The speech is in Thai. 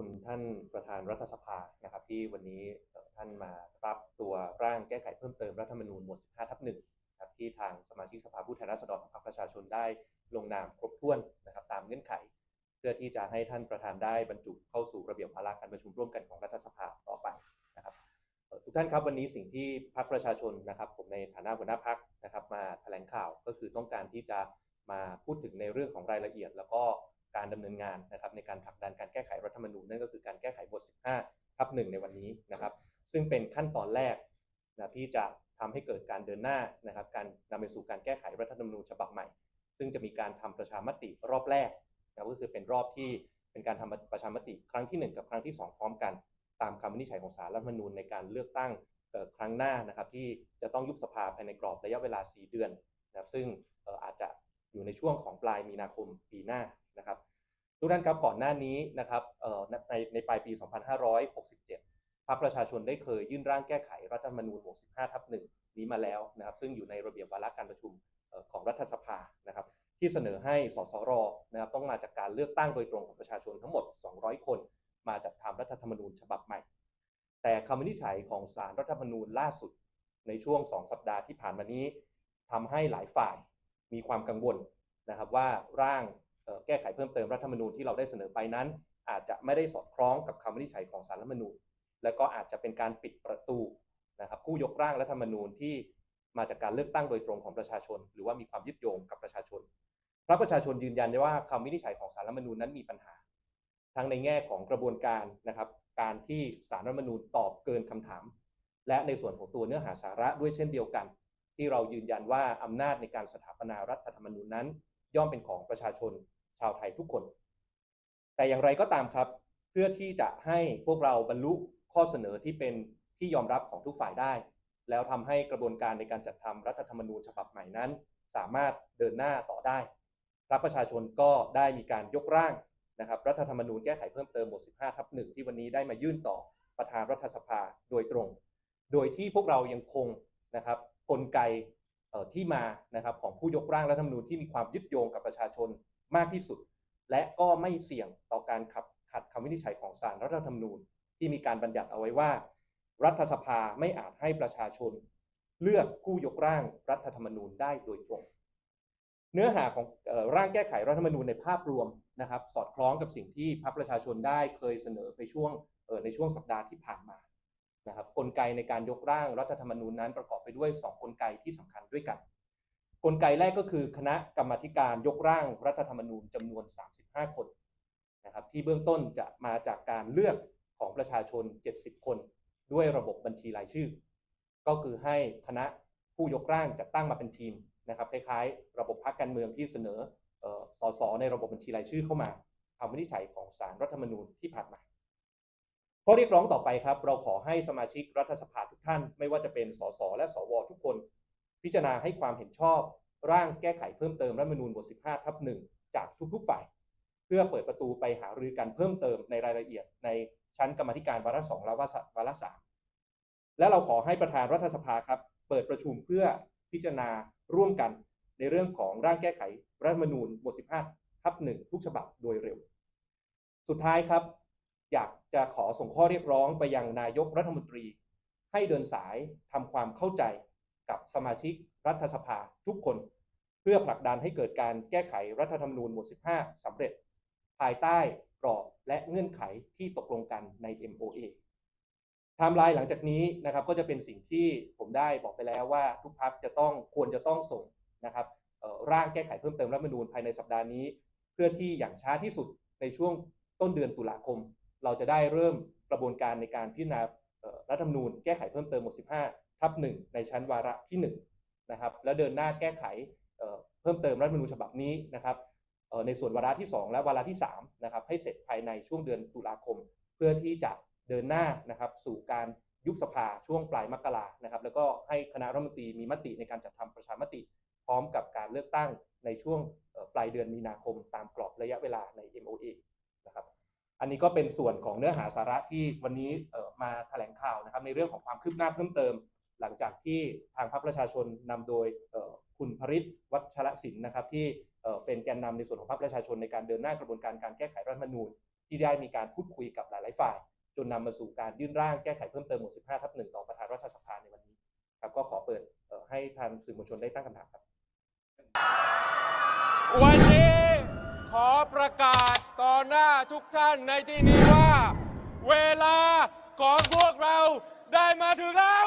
คุณท่านประธานรัฐสภานะครับ ที่วันนี้ท่านมารับตัวร่างแก้ไขเพิ่มเติมรัฐธรรมนูญหมวด 15 ทับหนึ่งนะครับที่ทางสมาชิกสภาผู้แทนราษฎรของพรรคประชาชนได้ลงนามครบถ้วนนะครับ ตามเงื่อนไข เพื่อที่จะให้ท่านประธานได้บรรจุเข้าสู่ระเบียบวาระการประชุมร่วมกันของรัฐสภาต่อไปนะครับทุกท่านครับวันนี้สิ่งที่พรรคประชาชนนะครับ ผมในฐานะหัวหน้าพรรคนะครับ มาแถลงข่าวก็คือต้องการที่จะมาพูดถึงในเรื่องของรายละเอียด แล้วก็ การดำเนินงานนะครับในการผลักดันการแก้ไขรัฐธรรมนูญนั่นก็คือการแก้ไขบท 15ทับหนึ่งในวันนี้นะครับ ซึ่งเป็นขั้นตอนแรกนะที่จะทำให้เกิดการเดินหน้านะครับ การนำไปสู่การแก้ไขรัฐธรรมนูญฉบับใหม่ ซึ่งจะมีการทำประชามติรอบแรกนะก็คือเป็นรอบที่เป็นการทำประชามติครั้งที่ 1 กับครั้งที่ 2 พร้อมกัน ตามคำวินิจฉัยของศาลรัฐธรรมนูญในการเลือกตั้งครั้งหน้านะครับที่จะต้องยุบสภาภายในกรอบระยะเวลา 4 เดือนนะครับซึ่งอาจจะอยู่ในช่วงของปลายมีนาคมปีหน้านะครับ ทุกท่านครับก่อนหน้านี้นะครับในในปลายปี 2567 พรรคประชาชนได้เคยยื่นร่างแก้ไขรัฐธรรมนูญ 65 ทับหนึ่งนี้มาแล้วนะครับ ซึ่งอยู่ในระเบียบวาระการประชุมของรัฐสภานะครับ ที่เสนอให้สสรนะครับต้องมาจากการเลือกตั้งโดยตรงของประชาชนทั้งหมด 200 คน มาจัดทำรัฐธรรมนูญฉบับใหม่ แต่คำวินิจฉัยของศาลรัฐธรรมนูญล่าสุด ในช่วง 2 สัปดาห์ที่ผ่านมานี้ทำให้หลายฝ่ายมีความกังวลนะครับว่าร่าง แก้ไขเพิ่มเติมรัฐธรรมนูญที่เราได้เสนอไปนั้น อาจจะไม่ได้สอดคล้องกับคำวินิจฉัยของศาลรัฐธรรมนูญ และก็อาจจะเป็นการปิดประตูนะครับผู้ยกร่างรัฐธรรมนูญที่มาจากการเลือกตั้งโดยตรงของประชาชน หรือว่ามีความยึดโยงกับประชาชนพระประชาชนยืนยันได้ว่าคำวินิจฉัยของสารรัฐธรรมนูญนั้นมีปัญหา ทั้งในแง่ของกระบวนการนะครับ การที่สารรัฐธรรมนูญตอบเกินคำถาม และในส่วนของตัวเนื้อหาสาระด้วยเช่นเดียวกัน ที่เรายืนยันว่าอำนาจในการสถาปนารัฐธรรมนูญนั้น ย่อมเป็นของประชาชน ชาวไทยทุกคน แต่อย่างไรก็ตามครับ เพื่อที่จะให้พวกเราบรรลุข้อเสนอที่เป็นที่ยอมรับของทุกฝ่ายได้ แล้วทำให้กระบวนการในการจัดทำรัฐธรรมนูญฉบับใหม่นั้น สามารถเดินหน้าต่อได้รรคประชาชนก็ได้มีการยกร่างนะครับรัฐธรรมนูญแก้ไขเพิ่มเติมบท15ทับหนึ่งที่วันนี้ได้มายื่นต่อประธานรัฐสภาโดยตรง โดยที่พวกเรายังคงนะครับกลไกเอ่อที่มานะครับของผู้ยกร่างรัฐธรรมนูญที่มีความยึดโยงกับประชาชน มากที่สุด และก็ไม่เสี่ยงต่อการขับขัดคำวินิจฉัยของศาลรัฐธรรมนูญ ที่มีการบัญญัติเอาไว้ว่า รัฐสภาไม่อาจให้ประชาชน เลือกผู้ยกร่างรัฐธรรมนูญได้โดยตรง เนื้อหาของออร่างแก้ไขรัฐธรรมนูญในภาพรวมนะครับ สอดคล้องกับสิ่งที่พรรคประชาชนได้เคยเสนอไปช่วงในช่วงสัปดาห์ที่ผ่านมานะครับกลไกในการยกร่างรัฐธรรมนูญนั้นประกอบไปด้วย 2 กลไกที่สำคัญด้วยกัน กลไกแรกก็คือคณะกรรมการยกร่างรัฐธรรมนูญจำนวน 35 คนนะครับที่เบื้องต้นจะมาจากการเลือกของประชาชน 70 คน ด้วยระบบบัญชีรายชื่อ ก็คือให้คณะผู้ยกร่างจัดตั้งมาเป็นทีมนะครับคล้ายๆ ระบบพรรคการเมืองที่เสนออ่อสสในระบบบัญชีรายชื่อเข้ามาคำวินิจฉัยของศาลรัฐธรรมนูญที่ผ่านมาข้อเรียกร้องต่อไปครับ เราขอให้สมาชิกรัฐสภาทุกท่าน ไม่ว่าจะเป็นสสและสวทุกคน พิจารณาให้ความเห็นชอบ ร่างแก้ไขเพิ่มเติมรัฐธรรมนูญบท 15 ทับหนึ่งจากทุกๆฝ่าย เพื่อเปิดประตูไปหารือกันเพิ่มเติมในรายละเอียด ในชั้นกรรมธิการวาระสองและวาระสามและเราขอให้ประธานรัฐสภาครับ เปิดประชุมเพื่อพิจารณาร่วมกันในเรื่องของร่างแก้ไขรัฐธรรมนูญบท 15 ทับหนึ่งทุกฉบับโดยเร็ว สุดท้ายครับ อยากจะขอส่งข้อเรียกร้องไปยังนายกรัฐมนตรี ให้เดินสายทำความเข้าใจ กับสมาชิกรัฐสภาทุกคน เพื่อผลักดันให้เกิดการแก้ไขรัฐธรรมนูญบท15สำเร็จ ภายใต้กรอบและเงื่อนไขที่ตกลงกันใน MOA ไทม์ไลน์หลังจากนี้นะครับก็จะเป็นสิ่งที่ผมได้บอกไปแล้วว่าทุกพักจะต้องควรจะต้องส่งนะครับร่างแก้ไขเพิ่มเติมรัฐธรรมนูญภายในสัปดาห์นี้ เพื่อที่อย่างช้าที่สุดในช่วงต้นเดือนตุลาคม เราจะได้เริ่มกระบวนการในการพิจารณารัฐธรรมนูญแก้ไขเพิ่มเติมบท15 ทับ1ในชั้นวาระที่1นะครับแล้วเดินหน้าแก้ไขเเพิ่มเติมรัฐมนูญฉบับนี้นะครับในส่วนวาระที่ 2 และวาระที่3นะครับให้เสร็จภายในช่วงเดือนตุลาคม เพื่อที่จะเดินหน้านะครับสู่การยุบสภาช่วงปลายมกรานะครับแล้วก็ให้คณะรัฐมนตรีมีมติในการจัดทำประชามติ พร้อมกับการเลือกตั้งในช่วงปลายเดือนมีนาคมตามกรอบระยะเวลาใน MOA นะครับอันนี้ก็เป็นส่วนของเนื้อหาสาระที่วันนี้มาแถลงข่าวนะครับในเรื่องของความคืบหน้าเพิ่มเติม หลังจากที่ทางพรรคประชาชนนำโดยคุณพริษวัชรศิลป์นะครับที่เป็นแกนนำในส่วนของพรรคประชาชนในการเดินหน้ากระบวนการการแก้ไขรัฐธรรมนูญ ที่ได้มีการพูดคุยกับหลาย ๆ ฝ่าย จนนำมาสู่การยื่นร่างแก้ไขเพิ่มเติมหมวด 15 ทับ 1 ต่อประธานรัฐสภาในวันนี้ครับก็ขอเปิดให้ทางสื่อมวลชนได้ตั้งคำถามครับ วันนี้ขอประกาศต่อหน้าทุกท่านในที่นี้ว่า เวลาของพวกเราได้มาถึงแล้ว